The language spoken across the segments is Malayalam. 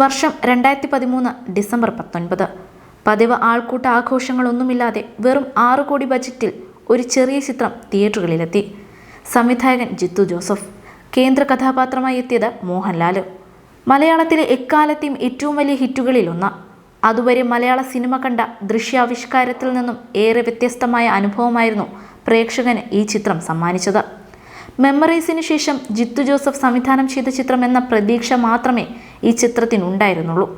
വർഷം രണ്ടായിരത്തി പതിമൂന്ന് ഡിസംബർ പത്തൊൻപത്. പതിവ് ആൾക്കൂട്ട ആഘോഷങ്ങളൊന്നുമില്ലാതെ വെറും ആറ് കോടി ബജറ്റിൽ ഒരു ചെറിയ ചിത്രം തിയേറ്ററുകളിലെത്തി. സംവിധായകൻ ജിത്തു ജോസഫ് കേന്ദ്ര കഥാപാത്രമായി എത്തിയത് മോഹൻലാൽ. മലയാളത്തിലെ എക്കാലത്തെയും ഏറ്റവും വലിയ ഹിറ്റുകളിലൊന്ന്. അതുവരെ മലയാള സിനിമ കണ്ട ദൃശ്യാവിഷ്കാരത്തിൽ നിന്നും ഏറെ വ്യത്യസ്തമായ അനുഭവമായിരുന്നു പ്രേക്ഷകന് ഈ ചിത്രം സമ്മാനിച്ചത്. മെമ്മറീസിന് ശേഷം ജിത്തു ജോസഫ് സംവിധാനം ചെയ്ത ചിത്രം എന്ന പ്രതീക്ഷ മാത്രമേ ഈ ചിത്രത്തിനുണ്ടായിരുന്നുള്ളൂ.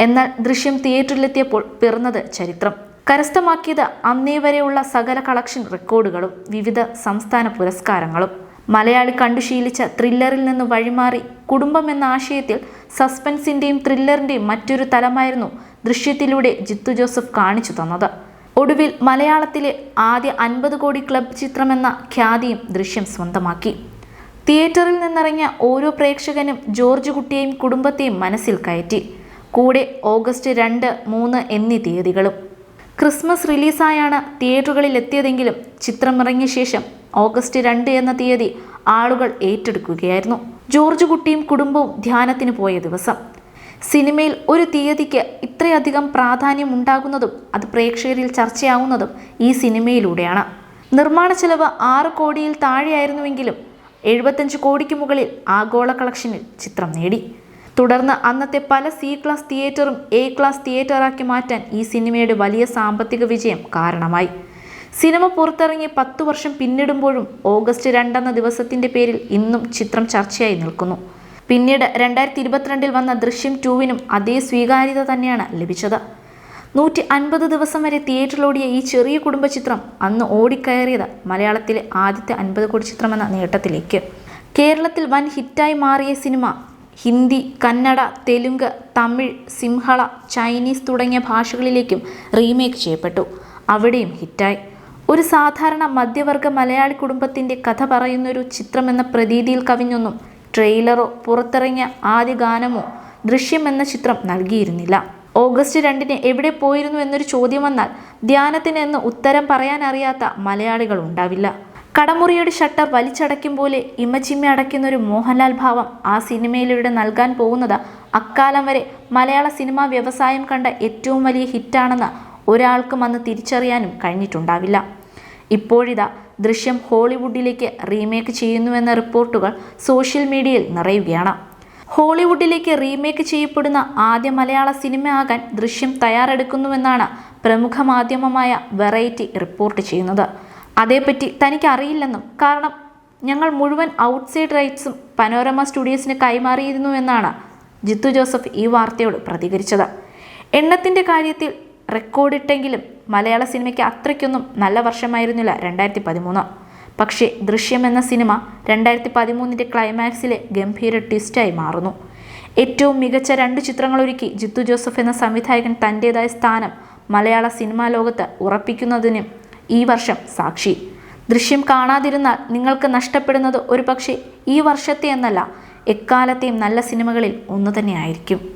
എന്നാൽ ദൃശ്യം തിയേറ്ററിലെത്തിയപ്പോൾ പിറന്നത് ചരിത്രം. കരസ്ഥമാക്കിയത് അന്നേ വരെയുള്ള സകല കളക്ഷൻ റെക്കോർഡുകളും വിവിധ സംസ്ഥാന പുരസ്കാരങ്ങളും. മലയാളി കണ്ടുശീലിച്ച ത്രില്ലറിൽ നിന്ന് വഴിമാറി കുടുംബം എന്ന ആശയത്തിൽ സസ്പെൻസിന്റെയും ത്രില്ലറിന്റെയും മറ്റൊരു തലമായിരുന്നു ദൃശ്യത്തിലൂടെ ജിത്തു ജോസഫ് കാണിച്ചു തന്നത്. ഒടുവിൽ മലയാളത്തിലെ ആദ്യ അൻപത് കോടി ക്ലബ് ചിത്രമെന്ന ഖ്യാതിയും ദൃശ്യം സ്വന്തമാക്കി. തിയേറ്ററിൽ നിന്നിറങ്ങിയ ഓരോ പ്രേക്ഷകനും ജോർജ് കുട്ടിയെയും കുടുംബത്തെയും മനസ്സിൽ കയറ്റി. കൂടെ ഓഗസ്റ്റ് രണ്ട് മൂന്ന് എന്നീ തീയതികളും. ക്രിസ്മസ് റിലീസായാണ് തിയേറ്ററുകളിൽ എത്തിയതെങ്കിലും ചിത്രമിറങ്ങിയ ശേഷം ഓഗസ്റ്റ് രണ്ട് എന്ന തീയതി ആളുകൾ ഏറ്റെടുക്കുകയായിരുന്നു. ജോർജ് കുട്ടിയും കുടുംബവും ധ്യാനത്തിന് പോയ ദിവസം. സിനിമയിൽ ഒരു തീയതിക്ക് ഇത്രയധികം പ്രാധാന്യം ഉണ്ടാകുന്നതും അത് പ്രേക്ഷകരിൽ ചർച്ചയാവുന്നതും ഈ സിനിമയിലൂടെയാണ്. നിർമ്മാണ ചെലവ് ആറ് കോടിയിൽ താഴെയായിരുന്നുവെങ്കിലും എഴുപത്തഞ്ച് കോടിക്ക് മുകളിൽ ആഗോള കളക്ഷനിൽ ചിത്രം നേടി. തുടർന്ന് അന്നത്തെ പല സി ക്ലാസ് തിയേറ്ററും എ ക്ലാസ് തിയേറ്ററാക്കി മാറ്റാൻ ഈ സിനിമയുടെ വലിയ സാമ്പത്തിക വിജയം കാരണമായി. സിനിമ പുറത്തിറങ്ങി പത്തു വർഷം പിന്നിടുമ്പോഴും ഓഗസ്റ്റ് രണ്ടെന്ന ദിവസത്തിന്റെ പേരിൽ ഇന്നും ചിത്രം ചർച്ചയായി നിൽക്കുന്നു. പിന്നീട് രണ്ടായിരത്തി ഇരുപത്തിരണ്ടിൽ വന്ന ദൃശ്യം ടൂവിനും അതേ സ്വീകാര്യത തന്നെയാണ് ലഭിച്ചത്. നൂറ്റി അൻപത് ദിവസം വരെ തിയേറ്ററിലോടിയ ഈ ചെറിയ കുടുംബ ചിത്രം അന്ന് ഓടിക്കയറിയത് മലയാളത്തിലെ ആദ്യത്തെ അൻപത് കോടി ചിത്രമെന്ന നേട്ടത്തിലേക്ക്. കേരളത്തിൽ വൻ ഹിറ്റായി മാറിയ സിനിമ ഹിന്ദി കന്നഡ തെലുങ്ക് തമിഴ് സിംഹള ചൈനീസ് തുടങ്ങിയ ഭാഷകളിലേക്കും റീമേക്ക് ചെയ്യപ്പെട്ടു. അവിടെയും ഹിറ്റായി. ഒരു സാധാരണ മധ്യവർഗ മലയാളി കുടുംബത്തിന്റെ കഥ പറയുന്നൊരു ചിത്രമെന്ന പ്രതീതിയിൽ കവിഞ്ഞൊന്നും ട്രെയിലറോ പുറത്തിറങ്ങിയ ആദ്യ ഗാനമോ ദൃശ്യം എന്ന ചിത്രം നൽകിയിരുന്നില്ല. ഓഗസ്റ്റ് രണ്ടിന് എവിടെ പോയിരുന്നു എന്നൊരു ചോദ്യം വന്നാൽ ധ്യാനത്തിന് എന്ന് ഉത്തരം പറയാൻ അറിയാത്ത മലയാളികൾ ഉണ്ടാവില്ല. കടമുറിയുടെ ഷട്ടർ വലിച്ചടയ്ക്കും പോലെ ഇമ്മച്ചിമ്മ അടയ്ക്കുന്ന ഒരു മോഹൻലാൽ ഭാവം ആ സിനിമയിലൂടെ നൽകാൻ പോകുന്നത് അക്കാലം വരെ മലയാള സിനിമാ വ്യവസായം കണ്ട ഏറ്റവും വലിയ ഹിറ്റാണെന്ന് ഒരാൾക്കും അന്ന് തിരിച്ചറിയാനും കഴിഞ്ഞിട്ടുണ്ടാവില്ല. ഇപ്പോഴിതാ ദൃശ്യം ഹോളിവുഡിലേക്ക് റീമേക്ക് ചെയ്യുന്നുവെന്ന റിപ്പോർട്ടുകൾ സോഷ്യൽ മീഡിയയിൽ നിറയുകയാണ്. ഹോളിവുഡിലേക്ക് റീമേക്ക് ചെയ്യപ്പെടുന്ന ആദ്യ മലയാള സിനിമ ആകാൻ ദൃശ്യം തയ്യാറെടുക്കുന്നുവെന്നാണ് പ്രമുഖ മാധ്യമമായ വെറൈറ്റി റിപ്പോർട്ട് ചെയ്യുന്നത്. അതേപ്പറ്റി തനിക്ക് അറിയില്ലെന്നും കാരണം ഞങ്ങൾ മുഴുവൻ ഔട്ട്സൈഡ് റൈറ്റ്സും പനോരമ സ്റ്റുഡിയോസിന് കൈമാറിയിരുന്നു എന്നാണ് ജിത്തു ജോസഫ് ഈ വാർത്തയോട് പ്രതികരിച്ചത്. എണ്ണത്തിന്റെ കാര്യത്തിൽ റെക്കോർഡിട്ടെങ്കിലും മലയാള സിനിമയ്ക്ക് അത്രയ്ക്കൊന്നും നല്ല വർഷമായിരുന്നില്ല രണ്ടായിരത്തി പതിമൂന്ന് പക്ഷേ ദൃശ്യം എന്ന സിനിമ രണ്ടായിരത്തി പതിമൂന്നിന്റെ ക്ലൈമാക്സിലെ ഗംഭീര ട്വിസ്റ്റായി മാറുന്നു. ഏറ്റവും മികച്ച രണ്ട് ചിത്രങ്ങളൊരുക്കി ജിത്തു ജോസഫ് എന്ന സംവിധായകൻ തന്റേതായ സ്ഥാനം മലയാള സിനിമാ ലോകത്ത് ഉറപ്പിക്കുന്നതിനും ഈ വർഷം സാക്ഷി. ദൃശ്യം കാണാതിരുന്നാൽ നിങ്ങൾക്ക് നഷ്ടപ്പെടുന്നത് ഒരു പക്ഷേ ഈ വർഷത്തെ എന്നല്ല എക്കാലത്തെയും നല്ല സിനിമകളിൽ ഒന്ന് തന്നെയായിരിക്കും.